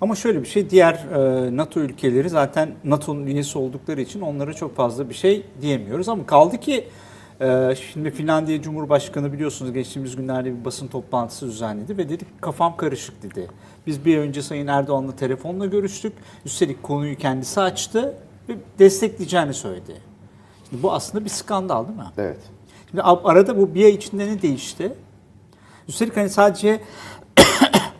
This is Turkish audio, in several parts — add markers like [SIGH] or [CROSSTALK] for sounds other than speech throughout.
Ama şöyle bir şey, diğer e, NATO ülkeleri zaten NATO'nun üyesi oldukları için onlara çok fazla bir şey diyemiyoruz. Ama kaldı ki e, şimdi Finlandiya Cumhurbaşkanı biliyorsunuz geçtiğimiz günlerde bir basın toplantısı düzenledi ve dedi ki, kafam karışık dedi. Biz bir önce Sayın Erdoğan'la telefonla görüştük. Üstelik konuyu kendisi açtı ve destekleyeceğini söyledi. Şimdi bu aslında bir skandal değil mi? Evet. Şimdi arada bu bir ay içinde ne değişti? Üstelik hani sadece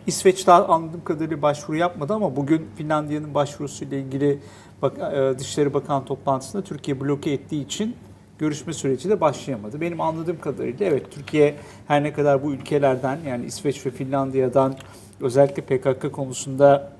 İsveç daha anladığım kadarıyla başvuru yapmadı ama bugün Finlandiya'nın başvurusuyla ilgili bak, e, Dışişleri Bakan toplantısında Türkiye bloke ettiği için görüşme süreci de başlayamadı. Benim anladığım kadarıyla evet Türkiye her ne kadar bu ülkelerden yani İsveç ve Finlandiya'dan özellikle PKK konusunda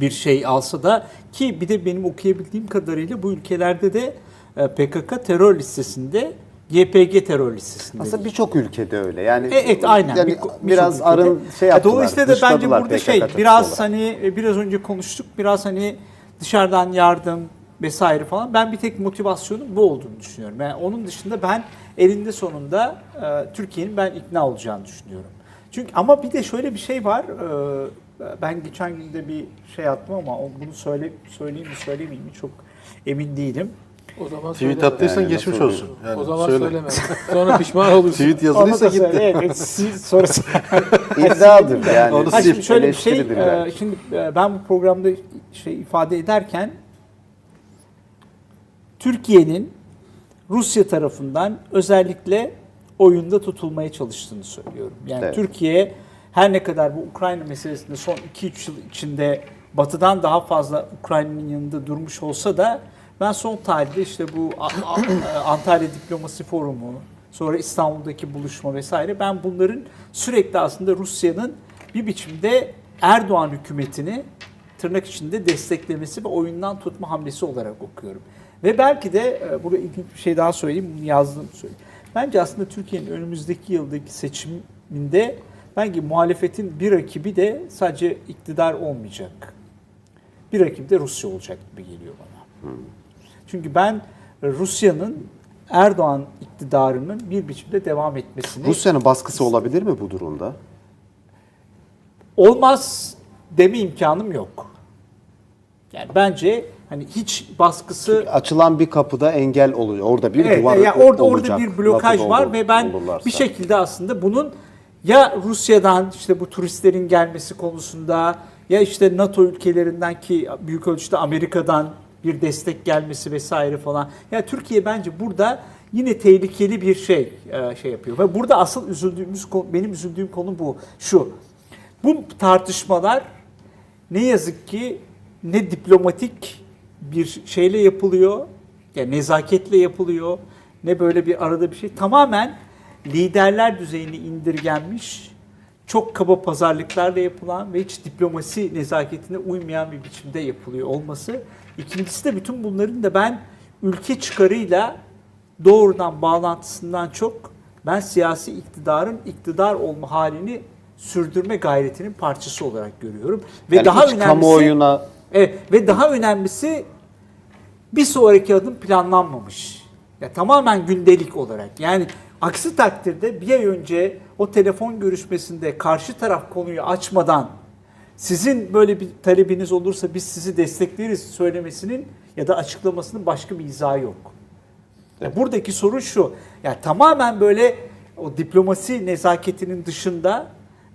bir şey alsa da ki bir de benim okuyabildiğim kadarıyla bu ülkelerde de e, PKK terör listesinde YPG terör listesinde. Aslında birçok ülkede öyle. Yani E, Evet aynen. Yani Bir- biraz ülkede. arın şey Ya yaptılar. Dolayısıyla da bence burada PKK şey biraz olarak. hani e, biraz önce konuştuk biraz hani dışarıdan yardım vesaire falan. Ben bir tek motivasyonun bu olduğunu düşünüyorum. Yani onun dışında ben elinde sonunda e, Türkiye'nin ben ikna olacağını düşünüyorum. Çünkü ama bir de şöyle bir şey var. e, ben geçen gün de bir şey attım ama bunu söyle söyleyeyim mi söylemeyeyim mi çok emin değilim. O zaman Tweet söyleme. attıysan Yani geçmiş nasıl olsun. Yani o zaman söyle. söyleme. Sonra pişman olursun. Tweet yazılıysa Onu da söyle, gitti. evet, siz sonrası. [LAUGHS] İddiadır yani. Onu Ha, sil. şimdi şöyle bir şey, eleştiridir e, belki. şimdi e, ben bu programda şey ifade ederken Türkiye'nin Rusya tarafından özellikle oyunda tutulmaya çalıştığını söylüyorum. Yani Evet. Türkiye her ne kadar bu Ukrayna meselesinde son 2-3 yıl içinde Batı'dan daha fazla Ukrayna'nın yanında durmuş olsa da ben son tarihte işte bu Antalya Diplomasi Forumu, sonra İstanbul'daki buluşma vesaire ben bunların sürekli aslında Rusya'nın bir biçimde Erdoğan hükümetini tırnak içinde desteklemesi ve oyundan tutma hamlesi olarak okuyorum. Ve belki de e, burada ilginç bir şey daha söyleyeyim, bunu yazdım söyleyeyim. Bence aslında Türkiye'nin önümüzdeki yıldaki seçiminde bence muhalefetin bir rakibi de sadece iktidar olmayacak. Bir rakibi de Rusya olacak gibi geliyor bana. Çünkü ben Rusya'nın Erdoğan iktidarının bir biçimde devam etmesini Rusya'nın baskısı olabilir mi bu durumda? olmaz deme imkanım yok. Yani bence hani hiç baskısı Açılan bir kapıda engel oluyor. Orada bir Evet, duvar yani orada olacak. orada bir blokaj lafı var doldur- ve ben doldururlarsa. bir şekilde aslında bunun ya Rusya'dan işte bu turistlerin gelmesi konusunda ya işte NATO ülkelerinden ki büyük ölçüde Amerika'dan bir destek gelmesi vesaire falan. Ya Türkiye bence burada yine tehlikeli bir şey e, şey yapıyor. Ve burada asıl üzüldüğümüz benim üzüldüğüm konu bu. Şu. Bu tartışmalar ne yazık ki ne diplomatik bir şeyle yapılıyor, yani nezaketle yapılıyor, ne böyle bir arada bir şey. Tamamen liderler düzeyine indirgenmiş, çok kaba pazarlıklarla yapılan ve hiç diplomasi nezaketine uymayan bir biçimde yapılıyor olması. İkincisi de bütün bunların da ben ülke çıkarıyla doğrudan bağlantısından çok ben siyasi iktidarın iktidar olma halini sürdürme gayretinin parçası olarak görüyorum. Ve Yani daha önemlisi kamuoyuna Evet ve daha önemlisi bir sonraki adım planlanmamış. Ya tamamen gündelik olarak. Yani aksi takdirde bir ay önce o telefon görüşmesinde karşı taraf konuyu açmadan sizin böyle bir talebiniz olursa biz sizi destekleriz söylemesinin ya da açıklamasının başka bir izahı yok. Ya buradaki sorun şu. Ya tamamen böyle o diplomasi nezaketinin dışında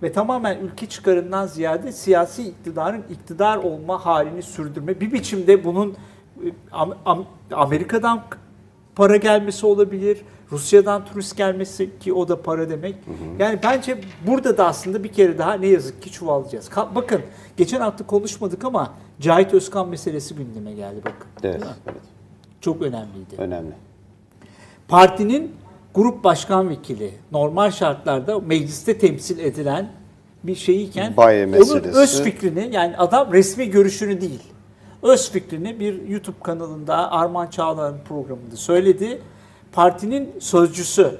ve tamamen ülke çıkarından ziyade siyasi iktidarın iktidar olma halini sürdürme. Bir biçimde bunun e, Am- Am- Amerika'dan para gelmesi olabilir. Rusya'dan turist gelmesi ki o da para demek. Yani bence burada da aslında bir kere daha ne yazık ki çuvallayacağız. Ka- Bakın geçen hafta konuşmadık ama Cahit Özkan meselesi gündeme geldi bakın. evet, evet, Çok önemliydi. önemli. Partinin grup başkan vekili normal şartlarda mecliste temsil edilen bir şeyiyken Baye onun meselesi. öz fikrini yani adam resmi görüşünü değil öz fikrini bir YouTube kanalında Arman Çağlar'ın programında söyledi. Partinin sözcüsü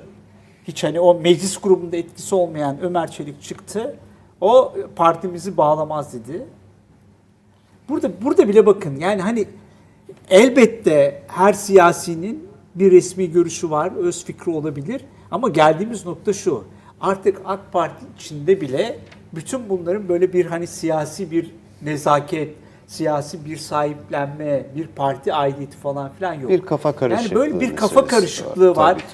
hiç hani o meclis grubunda etkisi olmayan Ömer Çelik çıktı. O partimizi bağlamaz dedi. Burada burada bile bakın yani hani elbette her siyasinin bir resmi görüşü var, öz fikri olabilir. Ama geldiğimiz nokta şu. Artık AK Parti içinde bile bütün bunların böyle bir hani siyasi bir nezaket, siyasi bir sahiplenme, bir parti aidiyeti falan filan yok. Bir kafa karışıklığı Yani böyle bir kafa meselesi var. karışıklığı var. Tabii, tabii.